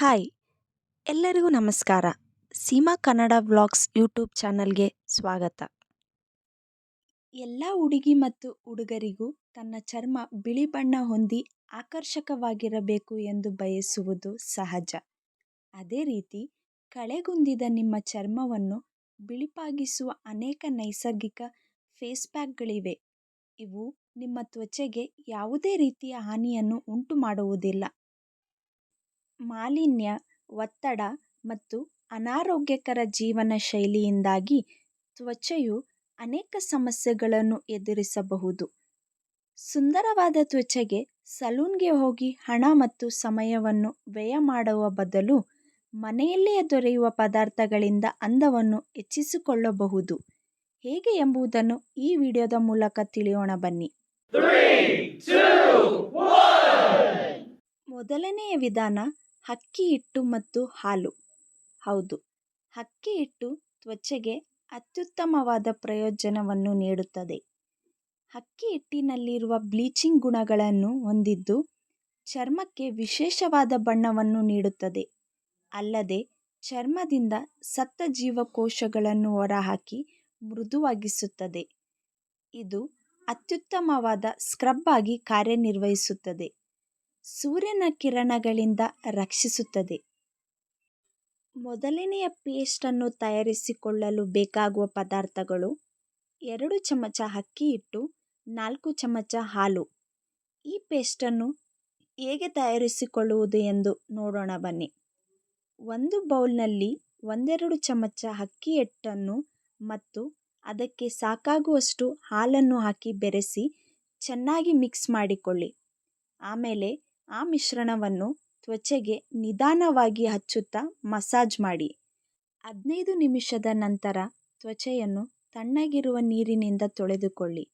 Hi, ಎಲ್ಲರಿಗೂ ನಮಸ್ಕಾರ. Seema Kannada vlogs YouTube ಚಾನಲ್ಗೆ ಸ್ವಾಗತ. ಎಲ್ಲ ಹುಡುಗಿ ಮತ್ತು ಹುಡುಗರಿಗೂ ತನ್ನ ಚರ್ಮ ಬಿಳಿ ಬಣ್ಣ ಹೊಂದಿ ಆಕರ್ಷಕವಾಗಿರಬೇಕು ಎಂದು ಬಯಸುವುದು ಸಹಜ. ಅದೇ ರೀತಿ ಕಳೆಗುಂದಿದ ನಿಮ್ಮ ಚರ್ಮವನ್ನು ಬಿಳಿಪಾಗಿಸುವ ಅನೇಕ ನೈಸರ್ಗಿಕ ಫೇಸ್ ಪ್ಯಾಕ್ಗಳಿವೆ. ಇವು ನಿಮ್ಮ ತ್ವಚೆಗೆ ಯಾವುದೇ ರೀತಿಯ ಹಾನಿಯನ್ನು ಉಂಟು ಮಾಡುವುದಿಲ್ಲ ಮಾಲಿನ್ಯ ಒತ್ತಡ ಮತ್ತು ಅನಾರೋಗ್ಯಕರ ಜೀವನ ಶೈಲಿಯಿಂದಾಗಿ ತ್ವಚೆಯು ಅನೇಕ ಸಮಸ್ಯೆಗಳನ್ನು ಎದುರಿಸಬಹುದು. ಸುಂದರವಾದ ತ್ವಚೆಗೆ ಸಲೂನ್ಗೆ ಹೋಗಿ ಹಣ ಮತ್ತು ಸಮಯವನ್ನು ವ್ಯಯ ಮಾಡುವ ಬದಲು ಮನೆಯಲ್ಲೇ ದೊರೆಯುವ ಪದಾರ್ಥಗಳಿಂದ ಅಂದವನ್ನು ಹೆಚ್ಚಿಸಿಕೊಳ್ಳಬಹುದು. ಹೇಗೆ ಎಂಬುದನ್ನು ಈ ವಿಡಿಯೋದ ಮೂಲಕ ತಿಳಿಯೋಣ ಬನ್ನಿ. ಮೊದಲನೆಯ ವಿಧಾನ ಅಕ್ಕಿ ಹಿಟ್ಟು ಮತ್ತು ಹಾಲು. ಹೌದು ಅಕ್ಕಿ ಹಿಟ್ಟು ತ್ವಚೆಗೆ ಅತ್ಯುತ್ತಮವಾದ ಪ್ರಯೋಜನವನ್ನು ನೀಡುತ್ತದೆ. ಅಕ್ಕಿ ಹಿಟ್ಟಿನಲ್ಲಿರುವ ಬ್ಲೀಚಿಂಗ್ ಗುಣಗಳನ್ನು ಹೊಂದಿದ್ದು ಚರ್ಮಕ್ಕೆ ವಿಶೇಷವಾದ ಬಣ್ಣವನ್ನು ನೀಡುತ್ತದೆ. ಅಲ್ಲದೆ ಚರ್ಮದಿಂದ ಸತ್ತ ಜೀವಕೋಶಗಳನ್ನು ಹೊರಹಾಕಿ ಮೃದುವಾಗಿಸುತ್ತದೆ. ಇದು ಅತ್ಯುತ್ತಮವಾದ ಸ್ಕ್ರಬ್ ಆಗಿ ಕಾರ್ಯನಿರ್ವಹಿಸುತ್ತದೆ. ಸೂರ್ಯನ ಕಿರಣಗಳಿಂದ ರಕ್ಷಿಸುತ್ತದೆ. ಮೊದಲನೆಯ ಪೇಸ್ಟನ್ನು ತಯಾರಿಸಿಕೊಳ್ಳಲು ಬೇಕಾಗುವ ಪದಾರ್ಥಗಳು ಎರಡು ಚಮಚ ಅಕ್ಕಿ ಹಿಟ್ಟು, ನಾಲ್ಕು ಚಮಚ ಹಾಲು. ಈ ಪೇಸ್ಟನ್ನು ಹೇಗೆ ತಯಾರಿಸಿಕೊಳ್ಳುವುದು ಎಂದು ನೋಡೋಣ ಬನ್ನಿ. ಒಂದು ಬೌಲ್ನಲ್ಲಿ ಒಂದೆರಡು ಚಮಚ ಅಕ್ಕಿ ಹಿಟ್ಟನ್ನು ಮತ್ತು ಅದಕ್ಕೆ ಸಾಕಾಗುವಷ್ಟು ಹಾಲನ್ನು ಹಾಕಿ ಬೆರೆಸಿ ಚೆನ್ನಾಗಿ ಮಿಕ್ಸ್ ಮಾಡಿಕೊಳ್ಳಿ. ಆಮೇಲೆ ಆ ಮಿಶ್ರಣವನ್ನು ತ್ವಚೆಗೆ ನಿಧಾನವಾಗಿ ಹಚ್ಚುತ್ತಾ ಮಸಾಜ್ ಮಾಡಿ. ಹದಿನೈದು ನಿಮಿಷದ ನಂತರ ತ್ವಚೆಯನ್ನು ತಣ್ಣಗಿರುವ ನೀರಿನಿಂದ ತೊಳೆದುಕೊಳ್ಳಿ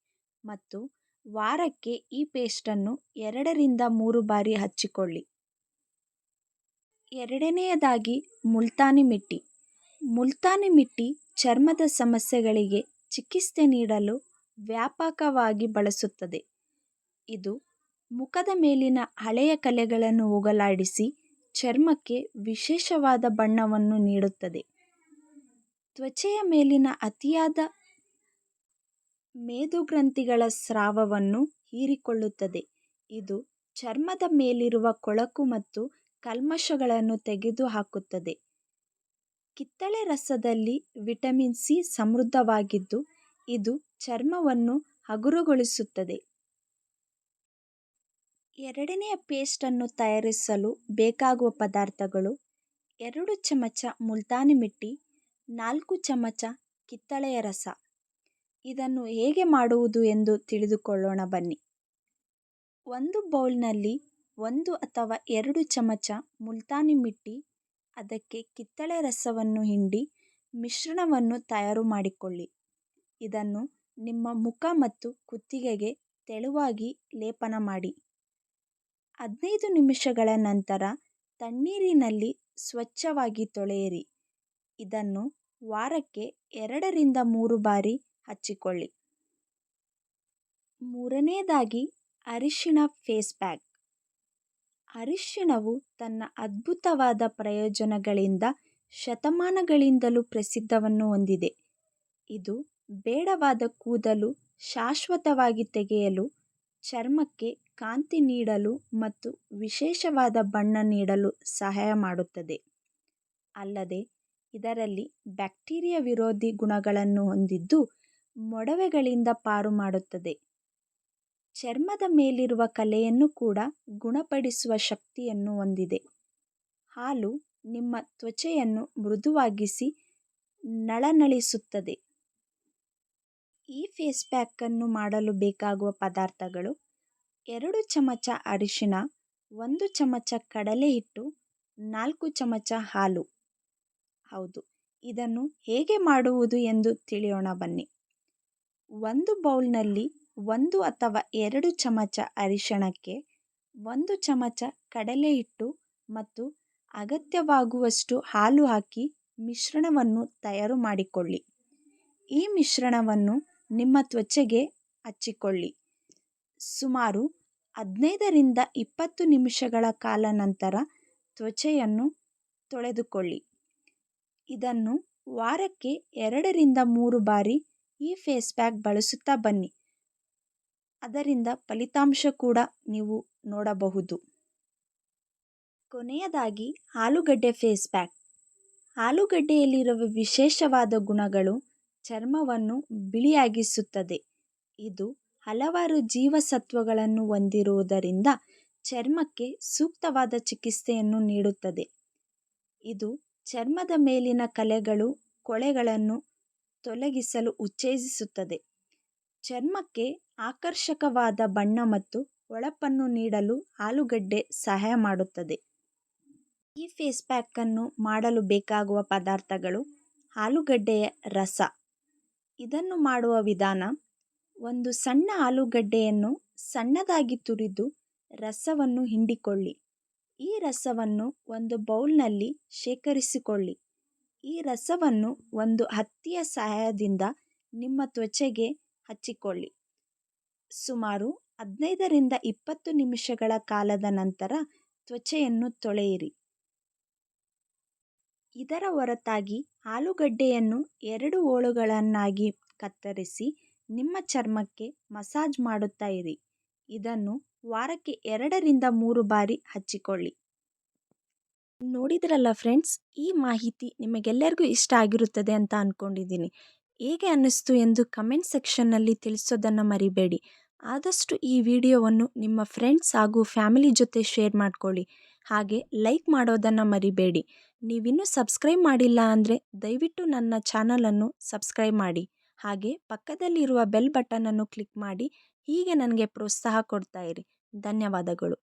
ಮತ್ತು ವಾರಕ್ಕೆ ಈ ಪೇಸ್ಟನ್ನು ಎರಡರಿಂದ ಮೂರು ಬಾರಿ ಹಚ್ಚಿಕೊಳ್ಳಿ. ಎರಡನೆಯದಾಗಿ ಮುಲ್ತಾನಿ ಮಿಟ್ಟಿ. ಮುಲ್ತಾನಿ ಮಿಟ್ಟಿ ಚರ್ಮದ ಸಮಸ್ಯೆಗಳಿಗೆ ಚಿಕಿತ್ಸೆ ನೀಡಲು ವ್ಯಾಪಕವಾಗಿ ಬಳಸುತ್ತದೆ. ಇದು ಮುಖದ ಮೇಲಿನ ಹಳೆಯ ಕಲೆಗಳನ್ನು ಹೋಗಲಾಡಿಸಿ ಚರ್ಮಕ್ಕೆ ವಿಶೇಷವಾದ ಬಣ್ಣವನ್ನು ನೀಡುತ್ತದೆ. ತ್ವಚೆಯ ಮೇಲಿನ ಅತಿಯಾದ ಮೇದುಗ್ರಂಥಿಗಳ ಸ್ರಾವವನ್ನು ಹೀರಿಕೊಳ್ಳುತ್ತದೆ. ಇದು ಚರ್ಮದ ಮೇಲಿರುವ ಕೊಳಕು ಮತ್ತು ಕಲ್ಮಶಗಳನ್ನು ತೆಗೆದುಹಾಕುತ್ತದೆ. ಕಿತ್ತಳೆ ರಸದಲ್ಲಿ ವಿಟಮಿನ್ ಸಿ ಸಮೃದ್ಧವಾಗಿದ್ದು, ಇದು ಚರ್ಮವನ್ನು ಹಗುರಗೊಳಿಸುತ್ತದೆ. ಎರಡನೆಯ ಪೇಸ್ಟನ್ನು ತಯಾರಿಸಲು ಬೇಕಾಗುವ ಪದಾರ್ಥಗಳು ಎರಡು ಚಮಚ ಮುಲ್ತಾನಿ ಮಿಟ್ಟಿ, ನಾಲ್ಕು ಚಮಚ ಕಿತ್ತಳೆಯ ರಸ. ಇದನ್ನು ಹೇಗೆ ಮಾಡುವುದು ಎಂದು ತಿಳಿದುಕೊಳ್ಳೋಣ ಬನ್ನಿ. ಒಂದು ಬೌಲ್ನಲ್ಲಿ ಒಂದು ಅಥವಾ ಎರಡು ಚಮಚ ಮುಲ್ತಾನಿ ಮಿಟ್ಟಿ, ಅದಕ್ಕೆ ಕಿತ್ತಳೆ ರಸವನ್ನು ಹಿಂಡಿ ಮಿಶ್ರಣವನ್ನು ತಯಾರು ಮಾಡಿಕೊಳ್ಳಿ. ಇದನ್ನು ನಿಮ್ಮ ಮುಖ ಮತ್ತು ಕುತ್ತಿಗೆಗೆ ತೆಳುವಾಗಿ ಲೇಪನ ಮಾಡಿ. ಹದಿನೈದು ನಿಮಿಷಗಳ ನಂತರ ತಣ್ಣೀರಿನಲ್ಲಿ ಸ್ವಚ್ಛವಾಗಿ ತೊಳೆಯಿರಿ. ಇದನ್ನು ವಾರಕ್ಕೆ ಎರಡರಿಂದ ಮೂರು ಬಾರಿ ಹಚ್ಚಿಕೊಳ್ಳಿ. ಮೂರನೇದಾಗಿ ಅರಿಶಿಣ ಫೇಸ್ ಪ್ಯಾಕ್ ಅರಿಶಿಣವು ತನ್ನ ಅದ್ಭುತವಾದ ಪ್ರಯೋಜನಗಳಿಂದ ಶತಮಾನಗಳಿಂದಲೂ ಪ್ರಸಿದ್ಧವನ್ನು ಹೊಂದಿದೆ. ಇದು ಬೇಡವಾದ ಕೂದಲು ಶಾಶ್ವತವಾಗಿ ತೆಗೆಯಲು ಚರ್ಮಕ್ಕೆ ಕಾಂತಿ ನೀಡಲು ಮತ್ತು ವಿಶೇಷವಾದ ಬಣ್ಣ ನೀಡಲು ಸಹಾಯ ಮಾಡುತ್ತದೆ. ಅಲ್ಲದೆ, ಇದರಲ್ಲಿ ಬ್ಯಾಕ್ಟೀರಿಯಾ ವಿರೋಧಿ ಗುಣಗಳನ್ನು ಹೊಂದಿದ್ದು ಮೊಡವೆಗಳಿಂದ ಪಾರು ಮಾಡುತ್ತದೆ. ಚರ್ಮದ ಮೇಲಿರುವ ಕಲೆಯನ್ನು ಕೂಡ ಗುಣಪಡಿಸುವ ಶಕ್ತಿಯನ್ನು ಹೊಂದಿದೆ. ಹಾಲು ನಿಮ್ಮ ತ್ವಚೆಯನ್ನು ಮೃದುವಾಗಿಸಿ ನಳನಳಿಸುತ್ತದೆ. ಈ ಫೇಸ್ ಪ್ಯಾಕನ್ನು ಮಾಡಲು ಬೇಕಾಗುವ ಪದಾರ್ಥಗಳು ಎರಡು ಚಮಚ ಅರಿಶಿಣ, ಒಂದು ಚಮಚ ಕಡಲೆ ಹಿಟ್ಟು, ನಾಲ್ಕು ಚಮಚ ಹಾಲು. ಹೌದು, ಇದನ್ನು ಹೇಗೆ ಮಾಡುವುದು ಎಂದು ತಿಳಿಯೋಣ ಬನ್ನಿ. ಒಂದು ಬೌಲ್ನಲ್ಲಿ ಒಂದು ಅಥವಾ ಎರಡು ಚಮಚ ಅರಿಶಿಣಕ್ಕೆ ಒಂದು ಚಮಚ ಕಡಲೆ ಹಿಟ್ಟು ಮತ್ತು ಅಗತ್ಯವಾಗುವಷ್ಟು ಹಾಲು ಹಾಕಿ ಮಿಶ್ರಣವನ್ನು ತಯಾರು ಮಾಡಿಕೊಳ್ಳಿ. ಈ ಮಿಶ್ರಣವನ್ನು ನಿಮ್ಮ ತ್ವಚೆಗೆ ಹಚ್ಚಿಕೊಳ್ಳಿ. ಸುಮಾರು ಹದಿನೈದರಿಂದ ಇಪ್ಪತ್ತು ನಿಮಿಷಗಳ ಕಾಲ ನಂತರ ತ್ವಚೆಯನ್ನು ತೊಳೆದುಕೊಳ್ಳಿ. ಇದನ್ನು ವಾರಕ್ಕೆ ಎರಡರಿಂದ ಮೂರು ಬಾರಿ ಈ ಫೇಸ್ ಪ್ಯಾಕ್ ಬಳಸುತ್ತಾ ಬನ್ನಿ. ಅದರಿಂದ ಫಲಿತಾಂಶ ಕೂಡ ನೀವು ನೋಡಬಹುದು. ಕೊನೆಯದಾಗಿ ಆಲೂಗಡ್ಡೆ ಫೇಸ್ ಪ್ಯಾಕ್. ಆಲೂಗಡ್ಡೆಯಲ್ಲಿರುವ ವಿಶೇಷವಾದ ಗುಣಗಳು ಚರ್ಮವನ್ನು ಬಿಳಿಯಾಗಿಸುತ್ತದೆ. ಇದು ಹಲವಾರು ಜೀವಸತ್ವಗಳನ್ನು ಹೊಂದಿರುವುದರಿಂದ ಚರ್ಮಕ್ಕೆ ಸೂಕ್ತವಾದ ಚಿಕಿತ್ಸೆಯನ್ನು ನೀಡುತ್ತದೆ. ಇದು ಚರ್ಮದ ಮೇಲಿನ ಕಲೆಗಳು, ಕೊಳೆಗಳನ್ನು ತೊಲಗಿಸಲು ಉತ್ತೇಜಿಸುತ್ತದೆ. ಚರ್ಮಕ್ಕೆ ಆಕರ್ಷಕವಾದ ಬಣ್ಣ ಮತ್ತು ಹೊಳಪನ್ನು ನೀಡಲು ಆಲೂಗಡ್ಡೆ ಸಹಾಯ ಮಾಡುತ್ತದೆ. ಈ ಫೇಸ್ ಪ್ಯಾಕನ್ನು ಮಾಡಲು ಬೇಕಾಗುವ ಪದಾರ್ಥಗಳು ಆಲೂಗಡ್ಡೆಯ ರಸ ಇದನ್ನು ಮಾಡುವ ವಿಧಾನ, ಒಂದು ಸಣ್ಣ ಆಲೂಗಡ್ಡೆಯನ್ನು ಸಣ್ಣದಾಗಿ ತುರಿದು ರಸವನ್ನು ಹಿಂಡಿಕೊಳ್ಳಿ. ಈ ರಸವನ್ನು ಒಂದು ಬೌಲ್ನಲ್ಲಿ ಶೇಖರಿಸಿಕೊಳ್ಳಿ. ಈ ರಸವನ್ನು ಒಂದು ಹತ್ತಿಯ ಸಹಾಯದಿಂದ ನಿಮ್ಮ ತ್ವಚೆಗೆ ಹಚ್ಚಿಕೊಳ್ಳಿ. ಸುಮಾರು ಹದಿನೈದರಿಂದ ಇಪ್ಪತ್ತು ನಿಮಿಷಗಳ ಕಾಲದ ನಂತರ ತ್ವಚೆಯನ್ನು ತೊಳೆಯಿರಿ. ಇದರ ಹೊರತಾಗಿ ಆಲೂಗಡ್ಡೆಯನ್ನು ಎರಡು ಹೋಳುಗಳನ್ನಾಗಿ ಕತ್ತರಿಸಿ ನಿಮ್ಮ ಚರ್ಮಕ್ಕೆ ಮಸಾಜ್ ಮಾಡುತ್ತಾ ಇರಿ. ಇದನ್ನು ವಾರಕ್ಕೆ ಎರಡರಿಂದ ಮೂರು ಬಾರಿ ಹಚ್ಚಿಕೊಳ್ಳಿ. ನೋಡಿದ್ರಲ್ಲ ಫ್ರೆಂಡ್ಸ್, ಈ ಮಾಹಿತಿ ನಿಮಗೆಲ್ಲರಿಗೂ ಇಷ್ಟ ಆಗಿರುತ್ತದೆ ಅಂತ ಅಂದ್ಕೊಂಡಿದ್ದೀನಿ ಹೇಗೆ ಅನ್ನಿಸ್ತು ಎಂದು ಕಮೆಂಟ್ ಸೆಕ್ಷನ್ನಲ್ಲಿ ತಿಳಿಸೋದನ್ನು ಮರಿಬೇಡಿ. ಆದಷ್ಟು ಈ ವಿಡಿಯೋವನ್ನು ನಿಮ್ಮ ಫ್ರೆಂಡ್ಸ್ ಹಾಗೂ ಫ್ಯಾಮಿಲಿ ಜೊತೆ ಶೇರ್ ಮಾಡ್ಕೊಳ್ಳಿ. ಹಾಗೆ ಲೈಕ್ ಮಾಡೋದನ್ನು ಮರಿಬೇಡಿ. ನೀವಿನ್ನೂ ಸಬ್ಸ್ಕ್ರೈಬ್ ಮಾಡಿಲ್ಲ ಅಂದರೆ ದಯವಿಟ್ಟು ನನ್ನ ಚಾನಲನ್ನು ಸಬ್ಸ್ಕ್ರೈಬ್ ಮಾಡಿ. ಹಾಗೆ ಪಕ್ಕದಲ್ಲಿರುವ ಬೆಲ್ ಬಟನನ್ನು ಕ್ಲಿಕ್ ಮಾಡಿ. ಹೀಗೆ ನನಗೆ ಪ್ರೋತ್ಸಾಹ ಕೊಡ್ತಾ ಇರಿ. ಧನ್ಯವಾದಗಳು.